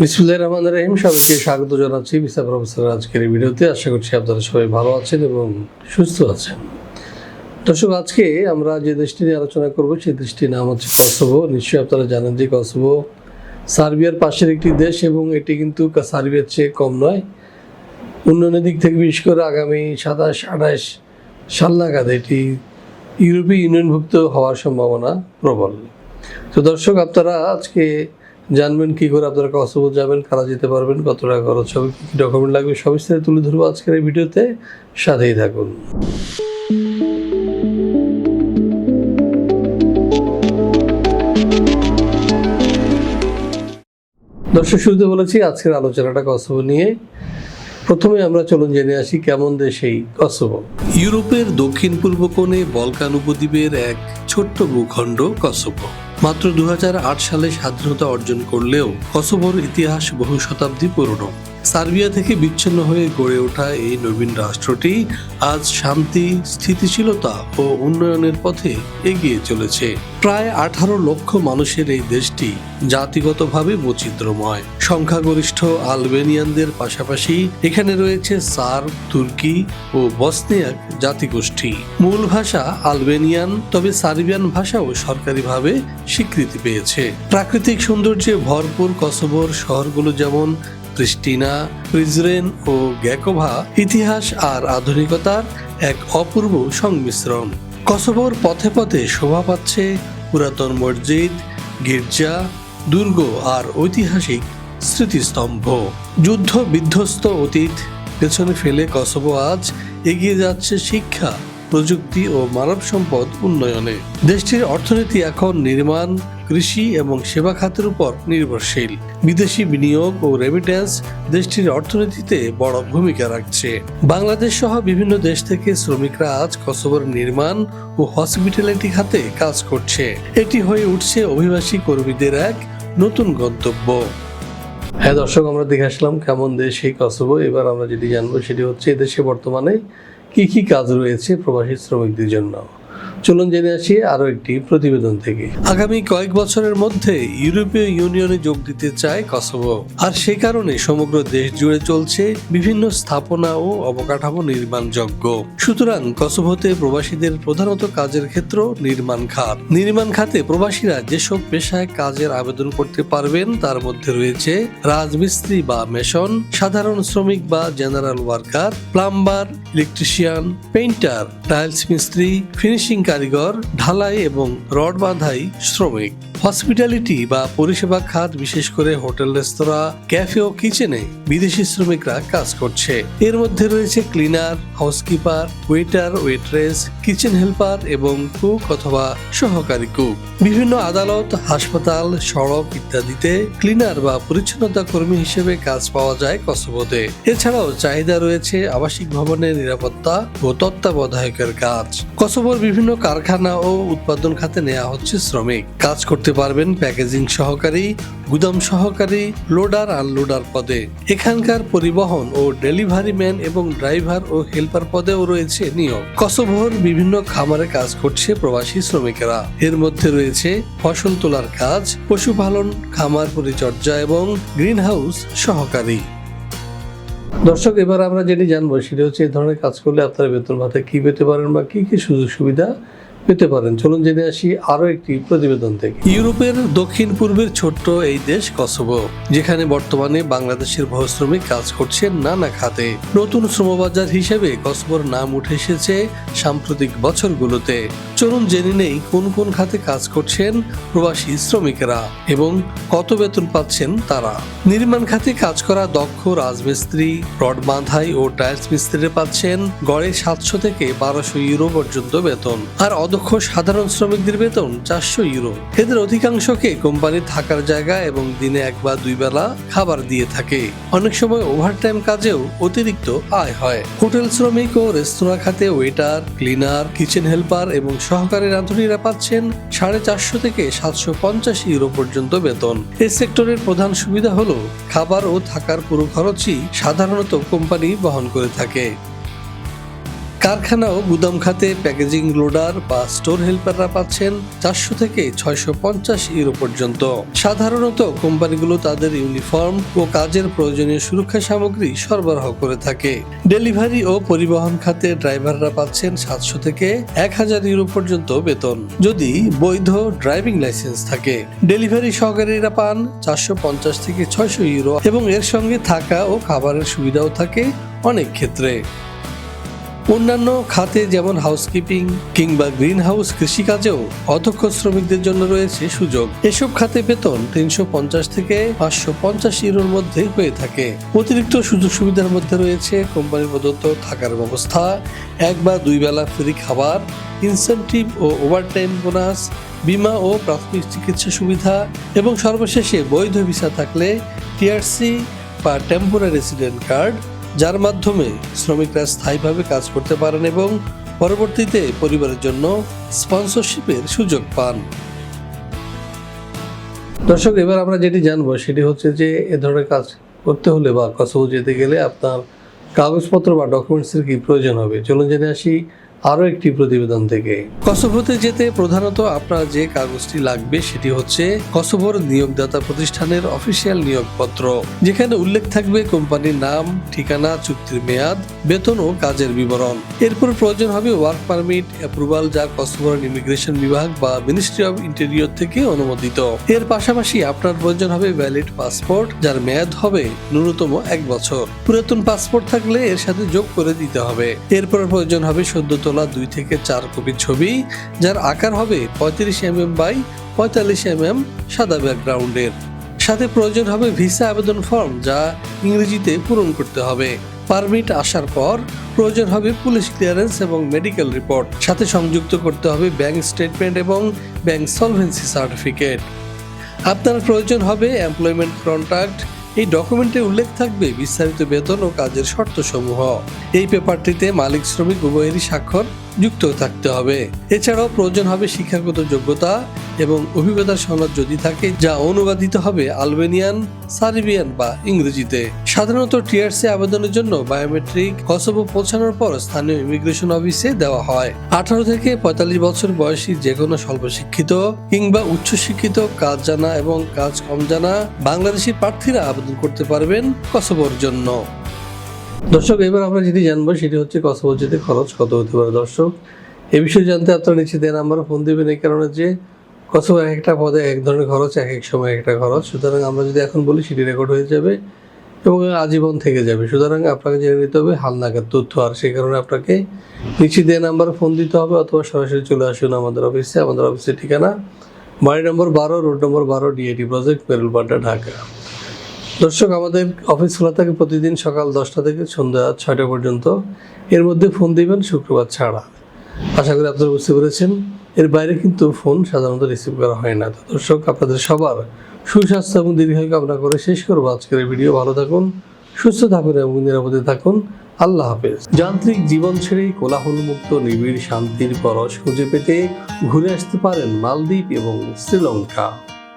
বিসমুল্লাহ রহমান রহিম, সবাইকে স্বাগত জানাচ্ছি বিসা প্রফেসর আজকের এই ভিডিওতে। আশা করছি আপনারা সবাই ভালো আছেন এবং সুস্থ আছেন। দর্শক, আজকে আমরা যে দেশটি নিয়ে আলোচনা করব সেই দেশটির নাম হচ্ছে কসোভো। নিশ্চয়ই আপনারা জানেন যে কসোভো সার্বিয়ার পাশের একটি দেশ এবং এটি কিন্তু সার্বিয়ার চেয়ে কম নয়। উন্নয়নের দিক থেকে বিশেষ করে আগামী সাতাশ আঠাশ সাল নাগাদ এটি ইউরোপীয় ইউনিয়নভুক্ত হওয়ার সম্ভাবনা প্রবল। তো দর্শক, আপনারা আজকে জানবেন কি করে আপনারা কসোভো যাবেন, কারা যেতে পারবেন, কত টাকা খরচ হবে, কী কী ডকুমেন্ট লাগবে সবিস্তারে তুলে ধরবো আজকের এই ভিডিওতে। সাথেই থাকুন। দর্শক, শুরুতে বলেছি, আজকের আলোচনাটা কসোভো নিয়ে। প্রথমে আমরা চলুন জেনে আসি, কেমন দেশ এই কসোভো ইউরোপের দক্ষিণ পূর্ব কোণে বলকান উপদ্বীপের এক ছোট্ট ভূখণ্ড কসোভো মাত্র দু হাজার আট সালে স্বাধীনতা অর্জন করলেও কসোভোর ইতিহাস বহু শতাব্দী পুরনো। সার্বিয়া থেকে বিচ্ছিন্ন হয়ে গড়ে ওঠা এই নবীন রাষ্ট্রটি আজ শান্তি, স্থিতিশীলতা ও উন্নয়নের পথে এগিয়ে চলেছে। প্রায় আঠারো লক্ষ মানুষের এই দেশটি জাতিগতভাবে বৈচিত্র্যময়। সংখ্যাগরিষ্ঠ আলবেনিয়ানদের পাশাপাশি এখানে রয়েছে সার্ব, তুর্কি ও বসনিয়াক জাতিগোষ্ঠী। মূল ভাষা আলবেনিয়ান, তবে সার্বিয়ান ভাষাও সরকারিভাবে স্বীকৃতি পেয়েছে। প্রাকৃতিক সৌন্দর্যে ভরপুর কসোভোর শহরগুলো যেমন প্রিস্টিনা প্রিজরেন ও গ্যাকোভা ইতিহাস আর আধুনিকতার এক অপূর্ব সংমিশ্রণ। কসোভোর পথে পথে শোভা পাচ্ছে পুরাতন মসজিদ, গির্জা, দুর্গ আর ঐতিহাসিক স্মৃতিস্তম্ভ। যুদ্ধ বিধ্বস্ত অতীত, পেছনে ফেলে কসোভো আজ এগিয়ে যাচ্ছে শিক্ষা, প্রযুক্তি ও মানব সম্পদ উন্নয়নে। দেশটির অর্থনীতি এখন নির্মাণ কৃষি এবং সেবা খাতের উপর নির্ভরশীল। বিদেশি বিনিয়োগ ও রেমিটেন্স দেশটির অর্থনীতিতে বড় ভূমিকা রাখছে। বাংলাদেশ সহ বিভিন্ন দেশ থেকে শ্রমিকরা আজ কসোভোর নির্মাণ ও হসপিটালিটি খাতে কাজ করছে। এটি হয়ে উঠছে অভিবাসী কর্মীদের এক নতুন গন্তব্য। হ্যাঁ দর্শক, আমরা দেখে আসলাম কেমন দেশ এই কসোভো এবার আমরা যেটি জানব সেটি হচ্ছে এদেশে বর্তমানে কি কি কাজ রয়েছে প্রবাসী শ্রমিকদের জন্য। চলুন জেনে আসি আরও একটি প্রতিবেদন থেকে। আগামী কয়েক বছরের মধ্যে ইউরোপীয় ইউনিয়নে যোগ দিতে চায় কসোভো। আর সে কারণে সমগ্র দেশ জুড়ে চলছে বিভিন্ন স্থাপনা ও অবকাঠামো নির্মাণযোগ্য সুতরাং কসোভোতে প্রবাসীদের প্রধানত কাজের ক্ষেত্র নির্মাণ খাত। নির্মাণ খাতে প্রবাসীরা যেসব পেশায় কাজের আবেদন করতে পারবেন, তার মধ্যে রয়েছে রাজমিস্ত্রি বা মেশন, সাধারণ শ্রমিক বা general worker, plumber, electrician, painter, tiles মিস্ত্রি, ফিনিশিং কারিগর ঢালাই এবং রড বাঁধাই শ্রমিক। হসপিটালিটি বা পরিষেবা খাত, বিশেষ করে হোটেল, রেস্তোরাঁ, ক্যাফে ও কিচেনে বিদেশি শ্রমিকরা কাজ করছে। এর মধ্যে রয়েছে cleaner, housekeeper, waiter, waitress, kitchen helper এবং কুক অথবা সহকারী কুক। বিভিন্ন আদালত, হাসপাতাল, সড়ক ইত্যাদিতে ক্লিনার বা পরিচ্ছন্নতা কর্মী হিসেবে কাজ পাওয়া যায় কসোভোতে এছাড়াও চাহিদা রয়েছে আবাসিক ভবনের নিরাপত্তা ও তত্ত্বাবধায়কের কাজ। কসোভোর বিভিন্ন কারখানা ও উৎপাদন খাতে নেওয়া হচ্ছে শ্রমিক। কাজ করতে পারবেন প্যাকেজিং সহকারী, গুদাম সহকারী, লোডার আনলোডার পদে। এখানকার পরিবহন ও ডেলিভারি ম্যান এবং ড্রাইভার ও হেল্পার পদেও রয়েছে নিয়োগ কসোভোর বিভিন্ন খামারে কাজ করছে প্রবাসী শ্রমিকেরা। এর মধ্যে রয়েছে ফসল তোলার কাজ, পশুপালন, খামার পরিচর্যা এবং গ্রিন হাউস সহকারী। দর্শক, এবার আমরা যেটি জানব, সেটি হচ্ছে এই ধরনের কাজ করলে আপনারা বেতন ভাতা কি পেতে পারেন বা কি কি সুযোগ সুবিধা পেতে পারেন। চলুন জেনে আসি আরও একটি প্রতিবেদন থেকে। ইউরোপের দক্ষিণ পূর্বের ছোট্ট এই দেশ কসোভো, যেখানে বর্তমানে বাংলাদেশের বহু শ্রমিক কাজ করছেন নানা খাতে। নতুন শ্রমবাজার হিসেবে কসোভোর নাম উঠে এসেছে সাম্প্রতিক বছরগুলোতে। চলুন জেনে নেই কোন কোন খাতে কাজ করছেন প্রবাসী শ্রমিকেরা এবং কত বেতন পাচ্ছেন তারা। নির্মাণ খাতে কাজ করা দক্ষ রাজমিস্ত্রি, রড বাঁধাই ও টাইলস মিস্ত্রিরা পাচ্ছেন গড়ে সাতশো থেকে বারোশো ইউরো পর্যন্ত বেতন। আর অদক্ষ সাধারণ শ্রমিকদের বেতন চারশো ইউরো। এদের অধিকাংশকে কোম্পানি থাকার জায়গা এবং দিনে এক বা দুই বেলা খাবার দিয়ে থাকে। অনেক সময় ওভারটাইম কাজেও অতিরিক্ত আয় হয়। হোটেল শ্রমিক ও রেস্তোরাঁ খাতে ওয়েটার ক্লিনার কিচেন হেল্পার এবং সহকারী রাঁধুনিরা পাচ্ছেন সাড়ে চারশো থেকে সাতশো পঞ্চাশ ইউরো পর্যন্ত বেতন। এই সেক্টরের প্রধান সুবিধা হলো, খাবার ও থাকার পুরো খরচই সাধারণত কোম্পানি বহন করে থাকে। কারখানা ও গুদাম খাতে, প্যাকেজিং লোডার বা স্টোর হেল্পাররা পাচ্ছেন চারশো থেকে ছয়শো পঞ্চাশ ইউরো পর্যন্ত। সাধারণত কোম্পানিগুলো তাদের ইউনিফর্ম ও কাজের প্রয়োজনীয় সুরক্ষা সামগ্রী সরবরাহ করে থাকে। ডেলিভারি ও পরিবহন খাতে ড্রাইভাররা পাচ্ছেন সাতশো থেকে এক হাজার ইউরো পর্যন্ত বেতন। যদি বৈধ ড্রাইভিং লাইসেন্স থাকে, ডেলিভারি সহকারীরা পান চারশো পঞ্চাশ থেকে ছয়শো ইউরো এবং এর সঙ্গে থাকা ও খাবারের সুবিধাও থাকে অনেক ক্ষেত্রে। অন্যান্য খাতে যেমন হাউসকিপিং কিংবা গ্রিন হাউস কৃষিকাজেও অধ্যক্ষ শ্রমিকদের জন্য রয়েছে সুযোগ। এসব খাতে বেতন তিনশো পঞ্চাশ থেকে পাঁচশো পঞ্চাশ ইউরোর মধ্যে হয়ে থাকে। অতিরিক্ত সুযোগ সুবিধার মধ্যে রয়েছে কোম্পানি প্রদত্ত থাকার ব্যবস্থা, এক বা দুই বেলা ফ্রি খাবার ইনসেন্টিভ ও ওভারটাইম বোনাস বিমা ও প্রাথমিক চিকিৎসা সুবিধা এবং সর্বশেষে বৈধ ভিসা থাকলে টিআরসি বা টেম্পোরারি রেসিডেন্ট কার্ড যার মাধ্যমে শ্রমিকরা স্থায়ীভাবে কাজ করতে পারেন এবং পরবর্তীতে পরিবারের জন্য স্পন্সরশিপের সুযোগ পান। দর্শক, এবার আমরা যেটি জানব সেটি হচ্ছে যে এ ধরনের কাজ করতে হলে বা কসবো যেতে গেলে আপনার কাগজপত্র বা ডকুমেন্টসের কি প্রয়োজন হবে? চলুন জেনে আসি আরও একটি প্রতিবেদন থেকে। কসোভোতে যেতে প্রধানত আপনার যে কাগজটি লাগবে সেটি হচ্ছে কসোভোর নিয়োগদাতা প্রতিষ্ঠানের অফিসিয়াল নিয়োগপত্র, যেখানে উল্লেখ থাকবে কোম্পানির নাম, ঠিকানা, চুক্তির মেয়াদ, বেতন ও কাজের বিবরণ। এরপর প্রয়োজন হবে ওয়ার্ক পারমিট, অ্যাপ্রুভাল, যা কসোভোর ইমিগ্রেশন বিভাগ বা মিনিস্ট্রি অফ ইন্টেরিয়র থেকে অনুমোদিত। এর পাশাপাশি আপনার প্রয়োজন হবে ভ্যালিড পাসপোর্ট, যার মেয়াদ হবে ন্যূনতম এক বছর। পুরাতন পাসপোর্ট থাকলে এর সাথে যোগ করে দিতে হবে। এরপর প্রয়োজন হবে সদ্য তোলা দুই থেকে চার কপি ছবি, যার আকার হবে পঁয়ত্রিশ এম এম বাই পঁয়তাল্লিশ এম এম সাদা ব্যাকগ্রাউন্ডের। সাথে প্রয়োজন হবে ভিসা আবেদন ফর্ম, যা ইংরেজিতে পূরণ করতে হবে। পারমিট আসার পর প্রয়োজন হবে পুলিশ ক্লিয়ারেন্স এবং মেডিকেল রিপোর্ট। সাথে সংযুক্ত করতে হবে ব্যাংক স্টেটমেন্ট এবং ব্যাংক সলভেন্সি সার্টিফিকেট। আপনার প্রয়োজন হবে এমপ্লয়মেন্ট কন্ট্রাক্ট এই ডকুমেন্টে উল্লেখ থাকবে বিস্তারিত বেতন ও কাজের শর্তসমূহ। এই পেপারটিতে মালিক শ্রমিক উভয়েরই স্বাক্ষর। যুক্ত থাকতে হবে। এছাড়াও প্রয়োজন হবে শিক্ষাগত যোগ্যতা এবং অভিজ্ঞতার সনদ যদি থাকে, যা অনুবাদিত হবে আলবেনিয়ান, সার্বিয়ান বা ইংরেজিতে। সাধারণত টিআরসি আবেদনের জন্য বায়োমেট্রিক কসোভো পৌঁছানোর পর স্থানীয় ইমিগ্রেশন অফিসে দেওয়া হয়। আঠারো থেকে পঁয়তাল্লিশ বছর বয়সী যে কোনো স্বল্প শিক্ষিত কিংবা উচ্চশিক্ষিত কাজ জানা এবং কাজ কম জানা বাংলাদেশি প্রার্থীরা আবেদন করতে পারবেন কসোভোর জন্য। দর্শক, এবার আমরা যেটি জানব সেটি হচ্ছে কসোভো যেতে খরচ কত হতে পারে? দর্শক, এ বিষয়ে জানতে আপনারা নিচে দেন নাম্বারে ফোন দেবেন এই কারণে যে কসোভো এক একটা পদে এক ধরনের খরচ, এক এক সময় এক একটা খরচ। সুতরাং আমরা যদি এখন বলি সেটি রেকর্ড হয়ে যাবে এবং আজীবন থেকে যাবে। সুতরাং আপনাকে জেনে নিতে হবে হালনাগাদ তথ্য, আর সেই কারণে আপনাকে নিচে দেওয়া নাম্বারে ফোন দিতে হবে অথবা সরাসরি চলে আসুন আমাদের অফিসে। আমাদের অফিসের ঠিকানা বাড়ি নম্বর বারো, রোড নম্বর বারো ডিএটি প্রজেক্ট বেরুলপাড্ডা ঢাকা। দর্শক, আমাদের অফিস খোলা থাকে প্রতিদিন সকাল দশটা থেকে সন্ধ্যা ছয়টা পর্যন্ত। এর মধ্যে ফোন দিবেন, শুক্রবার ছাড়া। আশা করি আপনারা বুঝতে পেরেছেন, এর বাইরে কিন্তু ফোন সাধারণত রিসিভ করা হয় না। তো দর্শক, আপনাদের সবার সুস্বাস্থ্য এবং দীর্ঘায়ু কামনা করে শেষ করব আজকের ভিডিও। ভালো থাকুন, সুস্থ থাকুন এবং নিরাপদে থাকুন। আল্লাহ হাফেজ। যান্ত্রিক জীবন ছেড়ে কোলাহলমুক্ত, নিবিড় শান্তির পরশ খুঁজে পেতে ঘুরে আসতে পারেন মালদ্বীপ এবং শ্রীলঙ্কা।